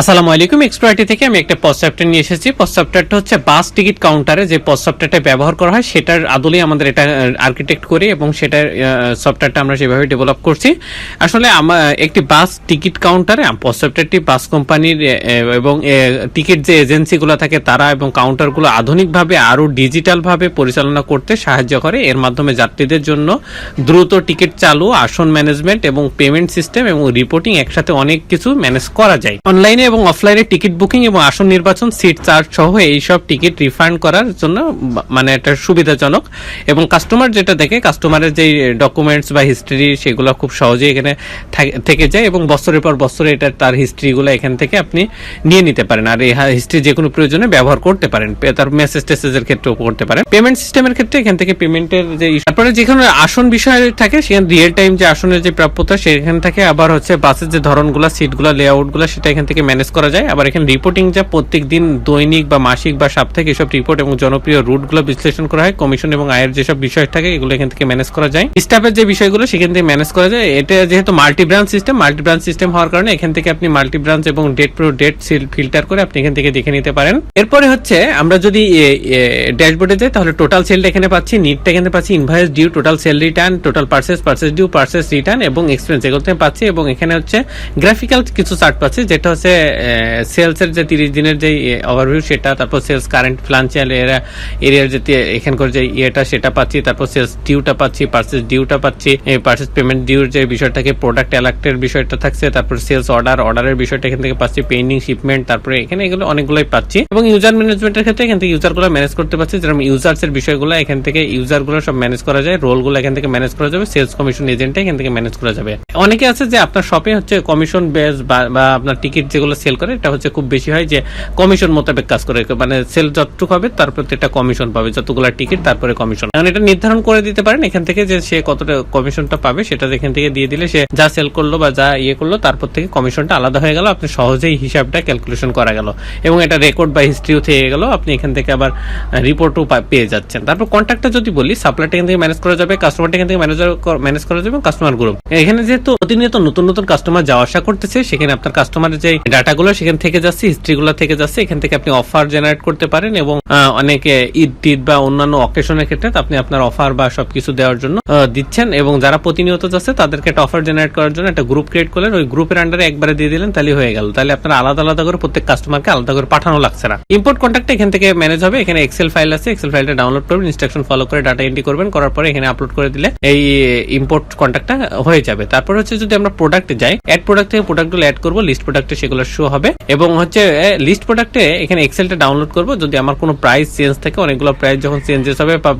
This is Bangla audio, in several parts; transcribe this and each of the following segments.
আসসালামু আলাইকুম এক্সপ্রাইটি থেকে আমি একটা সফটওয়্যার নিয়ে এসেছি। সফটওয়্যারটা হচ্ছে বাস টিকিট কাউন্টারে যে সফটওয়্যারটা ব্যবহার করা হয়, সেটার আদলেই আমাদের এটা আর্কিটেক্ট করি এবং সেটার সফটওয়্যারটা আমরা সেভাবে ডেভেলপ করছি। আসলে একটি বাস টিকিট কাউন্টারে সফটওয়্যারটি বাস কোম্পানির এবং টিকিট যে এজেন্সিগুলো থাকে তারা এবং কাউন্টারগুলো আধুনিকভাবে আরও ডিজিটালভাবে পরিচালনা করতে সাহায্য করে। এর মাধ্যমে যাত্রীদের জন্য দ্রুত টিকিট চালু, আসন ম্যানেজমেন্ট এবং পেমেন্ট সিস্টেম এবং রিপোর্টিং একসাথে অনেক কিছু ম্যানেজ করা যায়। অনলাইনে এবং অফলাইনে টিকিট বুকিং এবং আসন নির্বাচন, সিট চার্জ সহ এইসব টিকিট রিফান্ড করার জন্য মানে এটা সুবিধাজনক। এবং কাস্টমার যেটা দেখে, কাস্টমারের যে ডকুমেন্টস বা হিস্ট্রি সেগুলো খুব সহজেই এখানে থেকে যায় এবং বছরের পর বছরে এটা তার হিস্ট্রিগুলো এখান থেকে আপনি নিয়ে নিতে পারেন। আর এই হিস্ট্রি যে কোনো প্রয়োজনে ব্যবহার করতে পারেন। তার মেসেজ টেসেজের ক্ষেত্রেও করতে পারেন। পেমেন্ট সিস্টেমের ক্ষেত্রে এখান থেকে পেমেন্টের যে তারপরে যেখানে আসন বিষয় থাকে, সেখানে রিয়েল টাইম যে আসনের যে প্রাপ্যতা, সেখান থেকে আবার হচ্ছে বাসের যে ধরনগুলো সিটগুলো লেআউটগুলো সেটা এখান থেকে ম্যানেজ করা যায়। আবার এখানে রিপোর্টিং যা প্রত্যেক দিন দৈনিক বা মাসিক বা সাপ্তাহিক এসব রিপোর্ট এবং জনপ্রিয় রুটগুলো বিশ্লেষণ করা হয় কমিশন এবং আয়ের যেসব বিষয় থাকে, এগুলো এখান থেকে ম্যানেজ করা যায়। স্টাফের যে বিষয়গুলো, সেখান থেকে ম্যানেজ করা যায়। এটা যেহেতু multi branch system multi branch system হওয়ার কারণে এখান থেকে আপনি মাল্টি ব্রাঞ্চ এবং ডেট প্রো ডেট ফিল্টার করে আপনি এখান থেকে দেখে নিতে পারেন। এরপরে হচ্ছে, আমরা যদি ড্যাশবোর্ডে যাই, তাহলে টোটাল সেলটা এখানে পাচ্ছি নিটটা এখানে পাচ্ছি invoice due total sale return total purchase purchase due purchase return এবং এক্সপেন্স এগুলো পাচ্ছি এবং এখানে হচ্ছে গ্রাফিক্যাল কিছু চার্ট পাচ্ছি, যেটা হচ্ছে সেলস এর যে তিরিশ দিনের যে ওভারভিউ সেটা, তারপর সেলস কারেন্ট ফিনান্সিয়াল এরিয়া এরিয়ার যে এখানকার যে ইয়েটা, সেটা পাচ্ছি, তারপর সেলস ডিউটা পাচ্ছি পার্সেস ডিউটা পাচ্ছি পার্সেস পেমেন্ট ডিউর যে বিষয়টাকে প্রোডাক্ট অ্যালাক্টের বিষয়টা থাকছে, তারপর সেলস অর্ডার অর্ডারের বিষয়টা এখান থেকে পাচ্ছি পেন্ডিং শিপমেন্ট তারপরে এখানে এগুলো অনেকগুলোই পাচ্ছি। এবং ইউজার ম্যানেজমেন্টের ক্ষেত্রে এখান থেকে ইউজারগুলো ম্যানেজ করতে পারছি, যেরকম ইউজার্স এর বিষয়গুলো, এখান থেকে ইউজারগুলো সব ম্যানেজ করা যায় রোলগুলো এখান থেকে ম্যানেজ করা যাবে সেলস কমিশন এজেন্ট এখান থেকে ম্যানেজ করা যাবে। অনেকে আছে যে, আপনার শপে হচ্ছে কমিশন বেস বা আপনার টিকিট যেগুলো সেল করে, এটা হচ্ছে খুব বেশি হয় যে কমিশন মোতাবেক কাজ করে। মানে সেল যতটুকু হবে, তার একটা কমিশন পাবে, যতগুলো টিকিট তারপরে কমিশন এখন এটা নির্ধারণ করে দিতে পারেন এখান থেকে যে সে কতটা কমিশনটা পাবে, সেটা এখান থেকে দিয়ে দিলে সে যা সেল করল বা যা ইয়ে করল, তারপর থেকে কমিশনটা আলাদা হয়ে গেল, আপনি সহজেই হিসাবটা ক্যালকুলেশন করা গেল। এবং এটা রেকর্ড বা হিস্ট্রিও থেকে গেল, আপনি এখান থেকে আবার রিপোর্টও পেয়ে যাচ্ছেন। তারপর কন্ট্যাক্টটা যদি বলি সাপ্লাইটা এখান থেকে ম্যানেজ করা যাবে কাস্টমারটা এখান থেকে ম্যানেজার ম্যানেজ করা যাবে কাস্টমার গ্রুপ এখানে যেহেতু প্রতিনিয়ত নতুন নতুন কাস্টমার যাওয়া আসা করতেছে, সেখানে আপনার কাস্টমারের যে ডাটাগুলো, সেখান থেকে যাচ্ছে হিস্ট্রিগুলো থেকে যাচ্ছে, এখান থেকে আপনি অফার জেনারেট করতে পারেন এবং অনেকে ঈদ টিদ বা অন্যান্য অকেশনের ক্ষেত্রে আপনি আপনার অফার বা সবকিছু দেওয়ার জন্য দিচ্ছেন এবং যারা প্রতিনিয়ত যাচ্ছে তাদেরকে একটা অফার জেনারেট করার জন্য একটা গ্রুপ ক্রিয়েট করলেন। ওই গ্রুপের আন্ডারে একবারে দিয়ে দিলেন, তাহলে হয়ে গেল। তাহলে আপনার আলাদা আলাদা করে প্রত্যেক কাস্টমারকে আলাদা করে পাঠানো লাগছে না। ইম্পোর্ট কন্ট্যাক্ট এখান থেকে ম্যানেজ হবে। এখানে এক্সেল ফাইল আছে। এক্সেল ফাইলটা ডাউনলোড করবেন ইনস্ট্রাকশন ফলো করে ডাটা এন্ট্রি করবেন, করার পরে এখানে আপলোড করে দিলে এই ইম্পোর্ট কন্ট্যাক্টটা হয়ে যাবে। তারপর হচ্ছে যদি আমরা প্রোডাক্টে যাই অ্যাড প্রোডাক্ট থেকে প্রোডাক্টগুলো অ্যাড করব লিস্ট প্রোডাক্টে সেগুলো শো হবে। এবং হচ্ছে লিস্ট প্রোডাক্টে এখানে এক্সেলটা ডাউনলোড করব। যদি আমার কোনো প্রাইস চেঞ্জ থাকে, অনেকগুলো প্রাইস যখন চেঞ্জেস হবে বা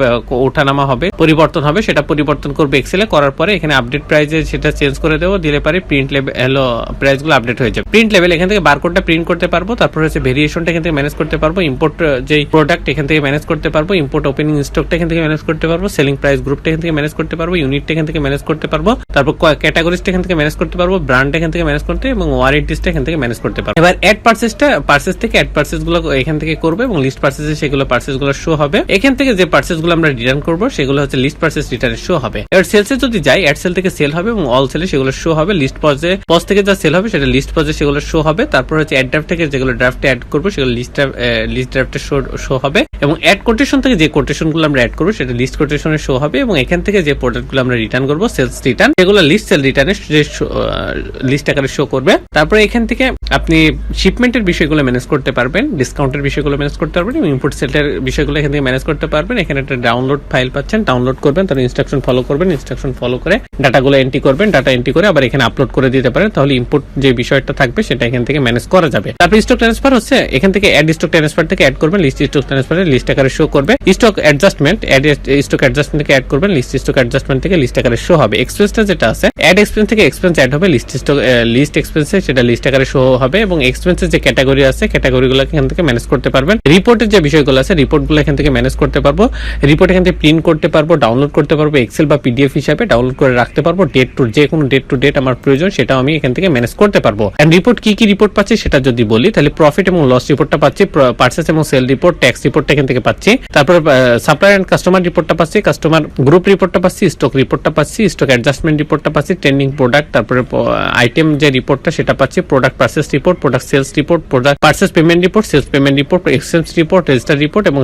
ওঠানামা হবে, পরিবর্তন হবে, সেটা পরিবর্তন করবে এক্সেলে করার পরে এখানে আপডেট প্রাইজে সেটা চেঞ্জ করে দেবো। দিলে পারে প্রিন্ট লেভেল প্রাইসগুলো আপডেট হয়ে যাবে। প্রিন্ট লেভেল এখান থেকে বারকোডটা প্রিন্ট করতে পারব। তারপর হচ্ছে ভেরিয়েশনটা এখান থেকে ম্যানেজ করতে পারব। ইম্পোর্ট যে প্রোডাক্ট এখান থেকে ম্যানেজ করতে পারব ইম্পোর্ট ওপেনিং স্টকটা এখান থেকে ম্যানেজ করতে পারব। সেলিং প্রাইস গ্রুপটা এখান থেকে ম্যানেজ করতে পারব। ইউনিটটা এখান থেকে ম্যানেজ করতে পারব। তারপর ক্যাটাগরিজটা এখান থেকে ম্যানেজ করতে পারব। ব্র্যান্ড এখান থেকে ম্যানেজ করতে এবং ওয়ারেন্টিসটা এখান থেকে ম্যানেজ করতে পারব। এবার অ্যাড পার্সেসটা পার্সেস থেকে অ্যাড পার্সেসগুলো এখান থেকে করব এবং লিস্ট পার্সেসে সেগুলো পার্সেসগুলো শো হবে। এখান থেকে যে পার্সেসগুলো আমরা রিটার্ন করব, সেগুলো হচ্ছে লিস্ট পার্সেস রিটার্ন শো হবে। এবার সেলসে যদি যাই অ্যাড সেল থেকে সেল হবে এবং অল সেলে সেগুলো শো হবে। লিস্ট পজে পজ থেকে যা সেল হবে, সেটা লিস্ট পজে সেগুলো শো হবে। তারপর হচ্ছে অ্যাড ড্রাফট থেকে যেগুলো ড্রাফটে অ্যাড করব, সেগুলো লিস্ট লিস্ট ড্রাফটে শো শো হবে। এবং অ্যাড কোটেশন থেকে যে কোটেশনগুলো আমরা অ্যাড করব, সেটা লিস্ট কোটেশনে শো হবে এবং এখান থেকে যে প্রোডাক্টগুলো আমরা রিটার্ন করব সেলস রিটার্ন সেগুলো লিস্ট সেল রিটার্নে লিস্ট আকারে শো করবে। তারপরে এখান থেকে আপনি শিপমেন্টের বিষয়গুলো ম্যানেজ করতে পারবেন ডিসকাউন্টের বিষয়গুলো ম্যানেজ করতে পারবেন এবং ইম্পোর্ট সেলের বিষয়গুলো এখান থেকে ম্যানেজ করতে পারবেন। এখানে একটা ডাউনলোড ফাইল পাচ্ছেন ডাউনলোড করবেন, তার ইনস্ট্রাকশন ফলো করবেন ইনস্ট্রাকশন ফলো করে ডাটাগুলো এন্ট্রি করবেন ডাটা এন্ট্রি করে আবার এখানে আপলোড করে দিতে পারেন। তাহলে ইম্পোর্ট যে বিষয়টা থাকবে সেটা এখান থেকে ম্যানেজ করা যাবে। তারপর স্টক ট্রান্সফার হচ্ছে, এখান থেকে অ্যাড স্টক ট্রান্সফার থেকে অ্যাড করবেন লিস্ট স্টক ট্রান্সফারে লিস্ট আকারে শো করবে। Stock adjustment add stock adjustment থেকে অ্যাড করবেন লিস্ট স্টক অ্যাডজাস্টমেন্ট থেকে লিস্ট আকারে শো হবে। এক্সপেন্সটা যেটা আছে অ্যাড এক্সপেন্স থেকে এক্সপেন্স অ্যাড হবে লিস্ট স্টক লিস্ট এক্সপেন্সে সেটা লিস্ট আকারে শো হবে এবং এক্সপেন্সের যে ক্যাটাগরি আছে ক্যাটাগরিগুলো এখান থেকে ম্যানেজ করতে পারবেন। রিপোর্টের যে বিষয়গুলো আছে রিপোর্টগুলো এখান থেকে ম্যানেজ করতে পারব। রিপোর্ট এখান থেকে প্রিন্ট করতে পারব ডাউনলোড করতে পারব এক্সেল বা পিডিএফ হিসাবে ডাউনলোড করে রাখতে পারব ডেট টু যে কোনো ডেট টু ডেট আমার প্রয়োজন, সেটাও আমি এখান থেকে ম্যানেজ করতে পারব। এন্ড রিপোর্ট কি কি রিপোর্ট পাচ্ছি, সেটা যদি বলি, তাহলে প্রফিট এবং লস রিপোর্টটা পাচ্ছি পার্সেস এবং সেল রিপোর্ট ট্যাক্স রিপোর্টটা এখান থেকে পাচ্ছি। তারপর সাপ্লাই অ্যান্ড কাস্টমার রিপোর্টটা পাচ্ছি কাস্টমার গ্রুপ রিপোর্টটা পাচ্ছি স্টক রিপোর্টটা পাচ্ছি স্টক অ্যাডজাস্টমেন্ট রিপোর্টটা পাচ্ছি ট্রেন্ডিং প্রোডাক্ট তারপরে আইটেম যে রিপোর্টটা সেটা পাচ্ছি product purchase report product sales report product purchase payment report sales payment report exchange report register report এবং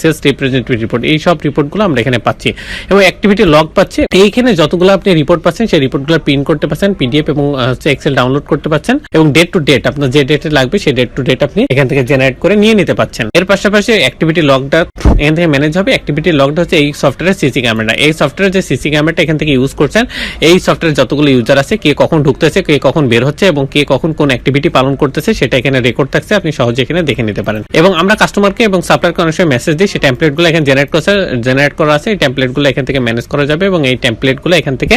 সেলস রিপ্রেজেন্টেটিভ রিপোর্ট এই সব রিপোর্টগুলো আমরা এখানে পাচ্ছি। এবং অ্যাক্টিভিটি লগ পাচ্ছি। এইখানে যতগুলো আপনি রিপোর্ট পাচ্ছেন, সেই রিপোর্টগুলো প্রিন্ট করতে পারছেন পিডিএফ এবং হচ্ছে এক্সেল ডাউনলোড করতে পারছেন এবং ডেট টু ডেট আপনার যে ডেটে লাগবে, সেই ডেট টু ডেট আপনি এখান থেকে জেনারেট করে নিয়ে নিতে পারছেন এর পাশাপাশি অ্যাক্টিভিটি লগটা এখান থেকে ম্যানেজ হবে। অ্যাক্টিভিটি লগটা হচ্ছে এই সফটওয়্যারের সিসি ক্যামেরা এই সফটওয়্যার যে সিসি ক্যামেরাটা এখান থেকে ইউজ করছেন, এই সফটওয়্যার যতগুলো ইউজার আছে, কে কখন ঢুকতেছে, কে কখন বের হচ্ছে এবং কে কখন কোন অ্যাক্টিভিটি পালন করতেছে, সেটা এখানে রেকর্ড থাকছে, আপনি সহজে এখানে দেখে নিতে পারেন। এবং আমরা কাস্টমারকে এবং সাপ্লায়ারকে অনেক সময় মেসেজ দিই সেই টেমপ্লেটগুলো এখানে জেনারেট করা জেনারেট করা আছে, এই টেমপ্লেটগুলো এখান থেকে ম্যানেজ করা যাবে এবং এই টেমপ্লেটগুলো এখান থেকে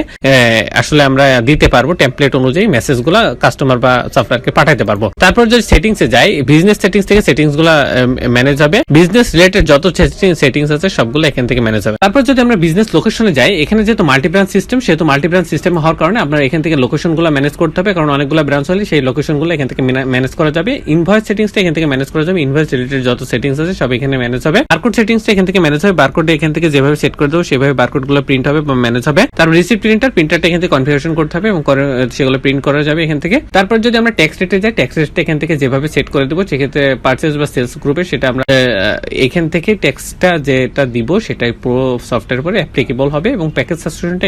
আসলে আমরা দিতে পারব টেমপ্লেট অনুযায়ী মেসেজগুলো কাস্টমার বা সাপ্লায়ারকে পাঠাতে পারব। তারপর যদি সেটিংস এ যাই বিজনেস সেটিংস থেকে সেটিংসগুলো ম্যানেজ হবে। বিজনেস রিলেটেড যত সেটিংস আছে, সবগুলো এখান থেকে ম্যানেজ হবে। তারপর যদি আমরা বিজনেস লোকেশনে যাই, এখানে যেহেতু মাল্টি ব্রাঞ্চ সিস্টেম সেহেতু মাল্টি ব্রাঞ্চ সিস্টেম হওয়ার কারণে আপনার এখান থেকে লোকেশনগুলো ম্যানেজ করতে হবে, কারণ অনেকগুলো ব্রাঞ্চ হলে সেই লোকেশন গুলো এখান থেকে ম্যানেজ করা যাবে। ইনভয়েস সেটিংসটা এখান থেকে ম্যানেজ করা যাবে। ইনভয়েস রিলেটেড যত সেটিংস আছে সব এখানে ম্যানেজ হবে। বারকোড সেটিংসটা এখান থেকে ম্যানেজ হবে। বারকোড এখান থেকে যেভাবে সেট করে দেবো, সেভাবে বারকোডগুলো প্রিন্ট হবে বা ম্যানেজ হবে। তারপর রিসিপ্ট প্রিন্টার প্রিন্টারটা এখান থেকে কনফিগারেশন করতে হবে এবং সেগুলো প্রিন্ট করা যাবে এখান থেকে। তারপর যদি আমরা ট্যাক্স রেটে যাই ট্যাক্স রেটটা এখান থেকে যেভাবে সেট করে দেবো, সেক্ষেত্রে পার্চেস বা সেলস গ্রুপে সেটা আমরা এখান থেকে ট্যাক্সটা যেটা দিব, সেটাই পুরো সফটওয়্যার পরে অ্যাপ্লিকেবল হবে এবং প্যাকেজ সাবস্ক্রিপশনটা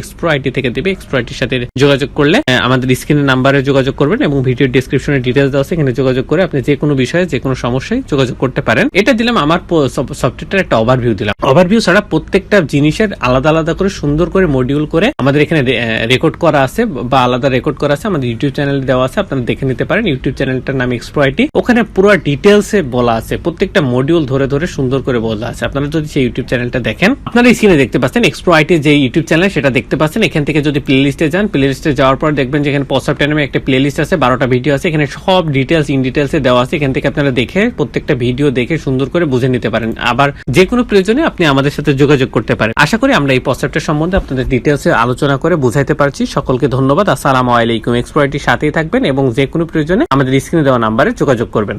এক্সপ্রো আইটি থেকে দিবে। এক্সপ্রো আইটির সাথে যোগাযোগ করলে আমাদের স্ক্রিনের নাম্বারে যোগাযোগ করবেন এবং ভিডিও ডিসক্রিপশনে ডিটেলস দেওয়া আছে, এখানে যোগাযোগ করে আপনি যে কোনো বিষয়ে, যে কোনো সমস্যায় যোগাযোগ করতে পারেন। এটা দিলাম আমার সফটওয়্যারটার একটা ওভারভিউ দিলাম। ওভারভিউ ছাড়া প্রত্যেকটা জিনিসের আলাদা আলাদা করে, সুন্দর করে মডিউল করে আমাদের এখানে রেকর্ড করা আছে বা আলাদা রেকর্ড করা আছে। আমাদের ইউটিউব চ্যানেল দেওয়া আছে, আপনারা দেখে নিতে পারেন। ইউটিউব চ্যানেলটার নাম এক্সপ্রো আইটি ওখানে পুরো ডিটেলসে বলা আছে, প্রত্যেকটা মডিউল ধরে ধরে সুন্দর করে বলা আছে। আপনারা যদি সেই ইউটিউব চ্যানেলটা দেখেন, আপনারা স্ক্রিনে দেখতে পাচ্ছেন এক্সপ্রো আইটি যে ইউটিউব চ্যানেল সেটা দেখতে পাচ্ছেন। এখান থেকে যদি প্লে লিস্টে যান প্লে লিস্টে যাওয়ার পর দেখবেন যে এখানে পসঅফট নামে একটা প্লে লিস্ট আছে, বারোটা ভিডিও আছে, এখানে সব ডিটেলস ইন ডিটেলসে দেওয়া আছে। এখান থেকে আপনারা দেখে, প্রত্যেকটা ভিডিও দেখে সুন্দর করে বুঝে নিতে পারেন। আবার যে কোনো প্রয়োজনে আপনি আমাদের সাথে যোগাযোগ করতে পারেন। আশা করি আমরা এই প্রস্তাবটা সম্বন্ধে আপনাদের ডিটেলসে আলোচনা করে বুঝাইতে পারছি। সকলকে ধন্যবাদ। আসসালামু আলাইকুম। এক্সপ্লোরটির সাথেই থাকবেন এবং যে কোনো প্রয়োজনে আমাদের স্ক্রিনে দেওয়া নাম্বারে যোগাযোগ করবেন।